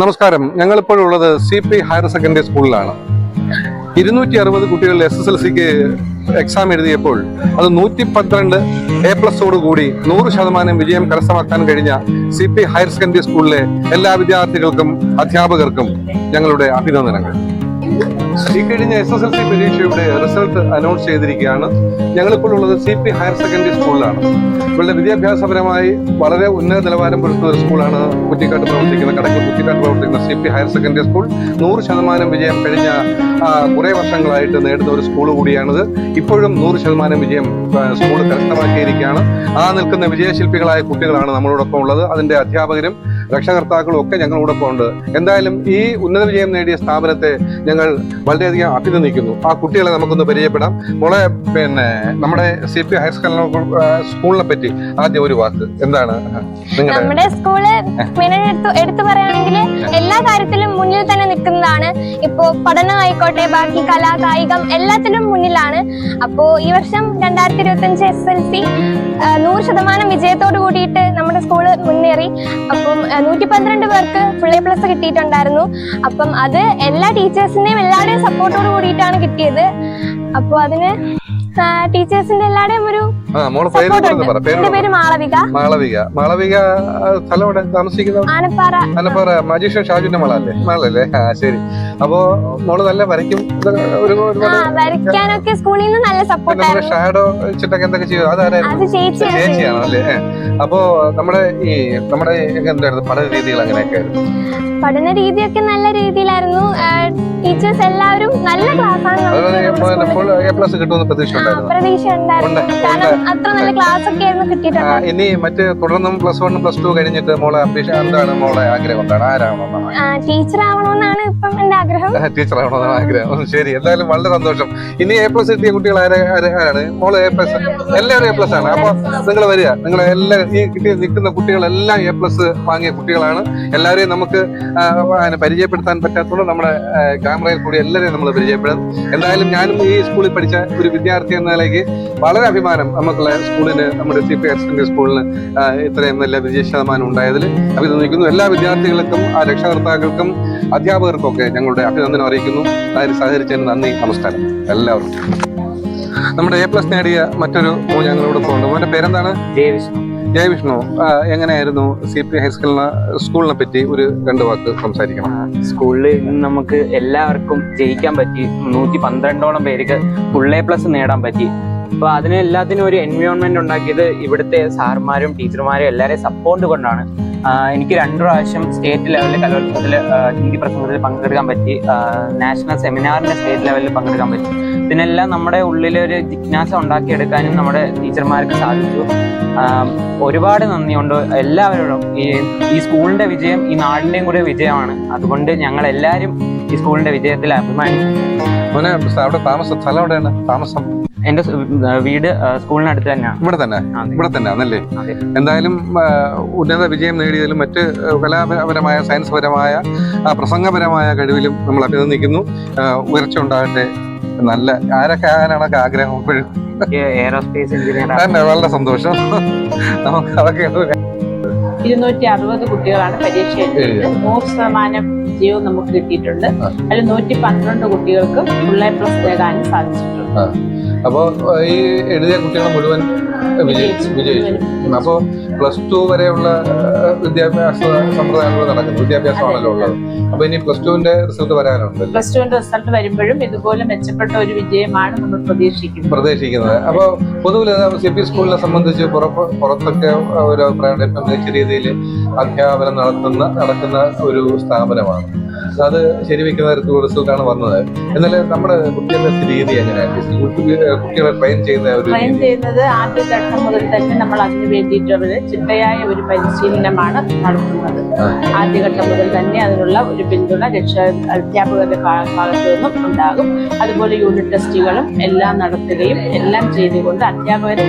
നമസ്കാരം. ഞങ്ങളിപ്പോഴുള്ളത് C P higher secondary സ്കൂളിലാണ് ഇരുന്നൂറ്റി അറുപത് കുട്ടികൾ എസ് എസ് എൽ സിക്ക് എക്സാം എഴുതിയപ്പോൾ അത് നൂറ്റി പന്ത്രണ്ട് എ പ്ലസോട് കൂടി നൂറ് ശതമാനം വിജയം കരസ്ഥമാക്കാൻ കഴിഞ്ഞ സി പി ഹയർ സെക്കൻഡറി സ്കൂളിലെ എല്ലാ വിദ്യാർത്ഥികൾക്കും അധ്യാപകർക്കും ഞങ്ങളുടെ അഭിനന്ദനങ്ങൾ. ഈ കഴിഞ്ഞ എസ് എസ് എൽ സി പരീക്ഷയുടെ റിസൾട്ട് അനൗൺസ് ചെയ്തിരിക്കുകയാണ്. ഞങ്ങളിപ്പോൾ ഉള്ളത് സി പി ഹയർ സെക്കൻഡറി സ്കൂളിലാണ് ഇവരുടെ വിദ്യാഭ്യാസപരമായി വളരെ ഉന്നത നിലവാരം പുലർത്തുന്ന ഒരു സ്കൂളാണ് കുറ്റിക്കാട്ട് പ്രവർത്തിക്കുന്ന കടക്കൽ കുറ്റിക്കാട്ട് പ്രവർത്തിക്കുന്ന C P higher secondary school നൂറ് ശതമാനം വിജയം കഴിഞ്ഞ കുറേ വർഷങ്ങളായിട്ട് നേടുന്ന ഒരു സ്കൂൾ കൂടിയാണിത്. ഇപ്പോഴും നൂറ് ശതമാനം വിജയം സ്കൂൾ കരസ്ഥമാക്കിയിരിക്കുകയാണ്. ആ നിൽക്കുന്ന വിജയശില്പികളായ കുട്ടികളാണ് നമ്മളോടൊപ്പം ഉള്ളത്. അതിന്റെ അധ്യാപകരും രക്ഷകർത്താക്കളും ഒക്കെ ഞങ്ങളോടൊപ്പം ഉണ്ട് എന്തായാലും ഈ ഉന്നത വിജയം നേടിയ സ്ഥാപനത്തെ ഞങ്ങൾ വളരെയധികം അഭിനന്ദിക്കുന്നു. ആ കുട്ടികളെ നമുക്കൊന്ന് പരിചയപ്പെടാം. മോളെ പിന്നെ നമ്മുടെ സി പി ഹയർ സ്കൂളിനെ പറ്റി ആദ്യം ഒരു വാക്ക്. എന്താണ്? നമ്മുടെ സ്കൂൾ എടുത്തു പറയുകയാണെങ്കിൽ എല്ലാ കാര്യത്തിലും മുന്നിൽ തന്നെ നിൽക്കുന്നതാണ്. ഇപ്പോ പഠനം ആയിക്കോട്ടെ ബാക്കി കല കായികം എല്ലാത്തിലും മുന്നിലാണ്. അപ്പോ ഈ വർഷം രണ്ടായിരത്തി ഇരുപത്തി അഞ്ച് എസ് എൽ സി നൂറ് ശതമാനം വിജയത്തോട് കൂടിയിട്ട് നമ്മുടെ സ്കൂൾ മുന്നേറി. അപ്പം നൂറ്റി പന്ത്രണ്ട് പേർക്ക് ഫുൾ എ പ്ലസ് കിട്ടിയിട്ടുണ്ടായിരുന്നു. അപ്പം അത് എല്ലാ ടീച്ചേഴ്സിന്റെയും എല്ലാവരുടെയും സപ്പോർട്ടോട് കൂടിയിട്ടാണ് കിട്ടിയത്. അപ്പോൾ അതിന് ടീച്ചേഴ്സിന്റെ എല്ലാവരുടെയും ഒരു മോളെ എന്റെ പേര് മാളവിക. മാളവിക. മാളവിക സ്ഥലം എവിടെ? താമസിക്കുന്നത് ആനപ്പാറ. ആനപ്പാറ മജീഷ ഷാജുന്റെ മകളല്ലേ മകളല്ലേ ആ ശരി. അപ്പോ മോൾ നല്ല വരയ്ക്കും. വരയ്ക്കാനൊക്കെ സ്കൂളിൽ നിന്ന് നല്ല സപ്പോർട്ട് ഷാഡോ വെച്ചിട്ടൊക്കെ എന്തൊക്കെ ചെയ്യും അതാരായിരുന്നു? അത് ചേച്ചിയാണ് അല്ലേ അപ്പോ നമ്മുടെ ഈ നമ്മുടെ എന്തായിരുന്നു? പഠന രീതികൾ അങ്ങനെയൊക്കെ പഠന രീതിയൊക്കെ നല്ല രീതിയിലായിരുന്നു. ടീച്ചേഴ്സ് എല്ലാവരും നല്ല ക്ലാസ് ഫുൾ എ പ്ലസ് കിട്ടുമെന്ന് പ്രതീക്ഷ ഉണ്ടായിരുന്നു പ്രതീക്ഷ ഉണ്ടായിരുന്നു കാരണം അത്ര നല്ല ക്ലാസ് ഒക്കെ ആയിരുന്നു ഇനി മറ്റ് തുടർന്നും പ്ലസ് വണ് പ്ലസ് ടു കഴിഞ്ഞിട്ട് മോളെ അംബിഷൻ എന്താണ് മോളെ ആഗ്രഹം? എന്താണ്? ആരാണോ ടീച്ചർ ആവണമെന്നാണ് ഇപ്പം എന്റെ ആഗ്രഹം. ടീച്ചർ ആവണമെന്നാണ് ആഗ്രഹം. ശരി. എന്തായാലും വളരെ സന്തോഷം. ഇനി എ പ്ലസ് കിട്ടിയ കുട്ടികൾ ആരെ ആരെ- ആരാണ്? മോളെ എ പ്ലസ് എല്ലാവരും എ പ്ലസ് ആണ്. അപ്പൊ നിങ്ങൾ വരിക. നിങ്ങൾ എല്ലാ ഈ കിട്ടിയ നിൽക്കുന്ന കുട്ടികളെല്ലാം എ പ്ലസ് വാങ്ങിയ കുട്ടികളാണ്. എല്ലാവരെയും നമുക്ക് പരിചയപ്പെടുത്താൻ പറ്റാത്തതുകൊണ്ട് നമ്മുടെ ക്യാമറയിൽ കൂടി എല്ലാവരെയും നമ്മൾ പരിചയപ്പെടും. എന്തായാലും ഞാനും ഈ സ്കൂളിൽ പഠിച്ച ഒരു വിദ്യാർത്ഥി എന്ന നിലയ്ക്ക് വളരെ അഭിമാനം നമുക്കുള്ള സ്കൂളിന് നമ്മുടെ സി പി എസ് സ്കൂളിന് ഇത്രയും നല്ല വിജയ ശതമാനം ഉണ്ടായതിൽ അഭിനന്ദിക്കുന്നു എല്ലാ വിദ്യാർത്ഥികൾക്കും ആ രക്ഷകർത്താക്കൾക്കും അധ്യാപകർക്കും ഒക്കെ ഞങ്ങളുടെ അഭിനന്ദനം അറിയിക്കുന്നു. അതിന് സഹകരിച്ചതിന് നന്ദി നമസ്കാരം. എല്ലാവർക്കും. നമ്മുടെ എ പ്ലസ് നേടിയ മറ്റൊരു മോൻ ഞങ്ങളോടൊപ്പം ഉണ്ട്. മോന്റെ പേരെന്താണ്? ജയവിഷ്ണു ജയവിഷ്ണു വിഷ്ണു എങ്ങനെയായിരുന്നു സി പി ഹൈസ്കൂളിനെ സ്കൂളിനെ പറ്റി ഒരു രണ്ട് വാക്ക് സംസാരിക്കണം? സ്കൂളിൽ നമുക്ക് എല്ലാവർക്കും ജയിക്കാൻ പറ്റി. നൂറ്റി പന്ത്രണ്ടോളം പേർക്ക് ഫുൾ എ പ്ലസ് നേടാൻ പറ്റി. അപ്പൊ അതിനെല്ലാത്തിനും ഒരു എൻവയോൺമെന്റ് ഉണ്ടാക്കിയത് ഇവിടുത്തെ സാർമാരും ടീച്ചർമാരും എല്ലാവരെയും സപ്പോർട്ട് കൊണ്ടാണ്. എനിക്ക് രണ്ടു പ്രാവശ്യം സ്റ്റേറ്റ് ലെവലിൽ കലോത്സവത്തിൽ ഹിന്ദി പ്രസംഗത്തിൽ പങ്കെടുക്കാൻ പറ്റി. നാഷണൽ സെമിനാറിന്റെ സ്റ്റേറ്റ് ലെവലിൽ പങ്കെടുക്കാൻ പറ്റി. ഇതിനെല്ലാം നമ്മുടെ ഉള്ളിലൊരു ജിജ്ഞാസ ഉണ്ടാക്കിയെടുക്കാനും നമ്മുടെ ടീച്ചർമാർക്ക് സാധിച്ചു. ഒരുപാട് നന്ദിയുണ്ട് എല്ലാവരോടും. ഈ ഈ സ്കൂളിന്റെ വിജയം ഈ നാടിന്റെയും കൂടെ വിജയമാണ്. അതുകൊണ്ട് ഞങ്ങൾ എല്ലാവരും ഈ സ്കൂളിന്റെ വിജയത്തിൽ അഭിമാനിക്കും മോനെ അവിടെ താമസം സ്ഥലം എവിടെയാണ്? താമസം? എന്റെ വീട് സ്കൂളിനടുത്ത് തന്നെയാണ്. ഇവിടെ തന്നെ? ഇവിടെ തന്നെ ആണല്ലേ എന്തായാലും ഉന്നത വിജയം നേടിയതിലും മറ്റ് കലാപരമായ സയൻസ് പരമായ പ്രസംഗപരമായ കഴിവിലും നമ്മൾ അഭിനന്ദിക്കുന്നു. ഉയർച്ച ഉണ്ടാകട്ടെ. നല്ല ആരൊക്കെ ആകാനാണ് ആഗ്രഹം ഇപ്പോഴും എയറോസ്പേസ് എഞ്ചിനീയർ തന്നെ വളരെ സന്തോഷം. നമുക്ക് അതൊക്കെ ഇരുന്നൂറ്റി അറുപത് കുട്ടികളാണ് പരീക്ഷ എഴുതിയത്. നൂറ് ശതമാനം വിജയവും നമുക്ക് കിട്ടിയിട്ടുണ്ട്. അതിൽ നൂറ്റി പന്ത്രണ്ട് കുട്ടികൾക്ക് ഫുൾ എ പ്ലസ് നേടാനും സാധിച്ചിട്ടുണ്ട്. അപ്പോ ഈ എഴുതിയ കുട്ടികൾ മുഴുവൻ വിജയിച്ചു വിജയിച്ചു. അപ്പോൾ പ്ലസ് ടു വരെയുള്ള വിദ്യാഭ്യാസ സമ്പ്രദായങ്ങൾ നടക്കുന്നു. വിദ്യാഭ്യാസമാണല്ലോ ഉള്ളത്. അപ്പൊ ഇനി പ്ലസ് ടുവിന്റെ റിസൾട്ട് വരാനുണ്ട് പ്ലസ് ടുവിന്റെ റിസൾട്ട് വരുമ്പോഴും ഇതുപോലെ മെച്ചപ്പെട്ട ഒരു വിജയമാണ് നമ്മൾ പ്രതീക്ഷിക്കുന്നത്. പ്രതീക്ഷിക്കുന്നത്. അപ്പോൾ പൊതുവിൽ സി പി സ്കൂളിനെ സംബന്ധിച്ച് പുറത്തൊക്കെ ഒരു അഭിപ്രായം മികച്ച രീതിയിൽ അധ്യാപനം നടത്തുന്ന നടക്കുന്ന ഒരു സ്ഥാപനമാണ്. അത് ശരിവെക്കുന്ന തരത്തിലുള്ള റിസൾട്ടാണ് വന്നത്. എന്നാൽ നമ്മുടെ വിദ്യാഭ്യാസ രീതി എങ്ങനെയാണ് കുട്ടി- കുട്ടികളെ ട്രെയിൻ ചെയ്യുന്ന ഒരു ട്രെയിൻ ചെയ്യുന്നത് ആദ്യ ഘട്ടം മുതൽ തന്നെ നമ്മൾ അതിന് വേണ്ടിയിട്ടുള്ള ചിട്ടയായ ഒരു പരിശീലനമാണ് നടത്തുന്നത്. ആദ്യ ആദ്യഘട്ടം മുതൽ തന്നെ അതിനുള്ള ഒരു പിന്തുണ രക്ഷ അധ്യാപകരുടെ ഭാഗത്തു നിന്നും ഉണ്ടാകും. അതുപോലെ യൂണിറ്റ് ടെസ്റ്റുകളും എല്ലാം നടത്തുകയും എല്ലാം ചെയ്തുകൊണ്ട് അധ്യാപകരെ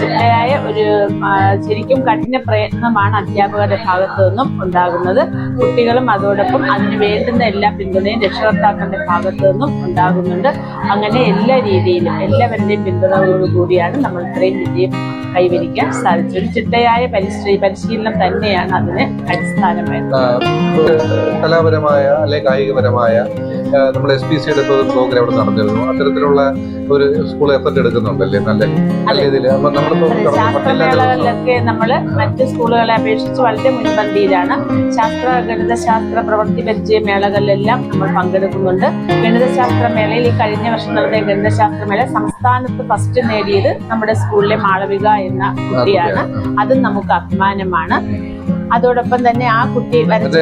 ചിട്ടയായ ഒരു ശരിക്കും കഠിന പ്രയത്നമാണ് അധ്യാപകരുടെ ഭാഗത്തു നിന്നും ഉണ്ടാകുന്നത്. കുട്ടികളും അതോടൊപ്പം അതിന് വേണ്ടുന്ന എല്ലാ പിന്തുണയും രക്ഷകർത്താക്കളുടെ ഭാഗത്തു നിന്നും ഉണ്ടാകുന്നുണ്ട്. അങ്ങനെ എല്ലാ രീതിയിലും എല്ലാവരുടെയും പിന്തുണയോടുകൂടിയാണ് നമ്മൾ ഇത്രയും വിജയം കൈവരിക്കാൻ സാധിച്ചു. ഒരു ചിട്ടയായ പരിശ്രീ പരിശീലനം തന്നെയാണ് അതിന് അടിസ്ഥാനമായത്. കലാപരമായ അല്ലെങ്കിൽ കായികപരമായ നമ്മുടെ എസ് പി സിയുടെ പ്രോഗ്രാം ഇവിടെ നടന്നിരുന്നു. അത്തരത്തിലുള്ള ഒരു സ്കൂൾ എഫർട്ട് എടുക്കുന്നുണ്ടല്ലേ? നല്ല നല്ല രീതിയിൽ. ശാസ്ത്രമേളകളിലൊക്കെ നമ്മൾ മറ്റ് സ്കൂളുകളെ അപേക്ഷിച്ച് വളരെ മുൻപന്തിയിലാണ്. ശാസ്ത്ര ഗണിതശാസ്ത്ര പ്രവൃത്തി പരിചയ മേളകളിലെല്ലാം നമ്മൾ പങ്കെടുക്കുന്നുണ്ട്. ഗണിതശാസ്ത്ര മേളയിൽ ഈ കഴിഞ്ഞ വർഷം നടന്ന ഗണിതശാസ്ത്ര മേള സംസ്ഥാനത്ത് ഫസ്റ്റ് നേടിയത് നമ്മുടെ സ്കൂളിലെ മാളവിക എന്ന കുട്ടിയാണ്. അതും നമുക്ക് അഭിമാനമാണ്. അതോടൊപ്പം തന്നെ ആ കുട്ടി വരച്ച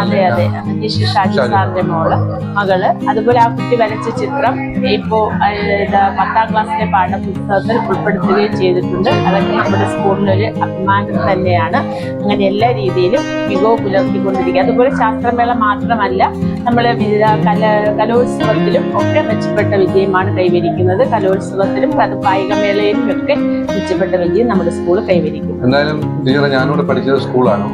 അതെ അതെ. നിതീഷ് ഷാജി. സാറിന്റെ മോൾ. മകൾ. അതുപോലെ ആ കുട്ടി വരച്ച ചിത്രം ഇപ്പോ പത്താം ക്ലാസ്സിലെ പാഠപുസ്തകത്തിൽ ഉൾപ്പെടുത്തുകയും ചെയ്തിട്ടുണ്ട്. അതൊക്കെ നമ്മുടെ സ്കൂളിലൊരു അഭിമാനം തന്നെയാണ്. അങ്ങനെ എല്ലാ രീതിയിലും മികവ് പുലർത്തിക്കൊണ്ടിരിക്കുക അതുപോലെ ശാസ്ത്രമേള മാത്രമല്ല നമ്മൾ വിവിധ കല കലോത്സവത്തിലും ഒക്കെ മെച്ചപ്പെട്ട വിജയമാണ് കൈവരിക്കുന്നത്. കലോത്സവത്തിലും അത് കായികമേളയിലും ഒക്കെ മെച്ചപ്പെട്ട വിജയം നമ്മുടെ സ്കൂൾ കൈവരിക്കും. എന്തായാലും ഞാനിവിടെ പഠിച്ചത് സ്കൂളാണ്.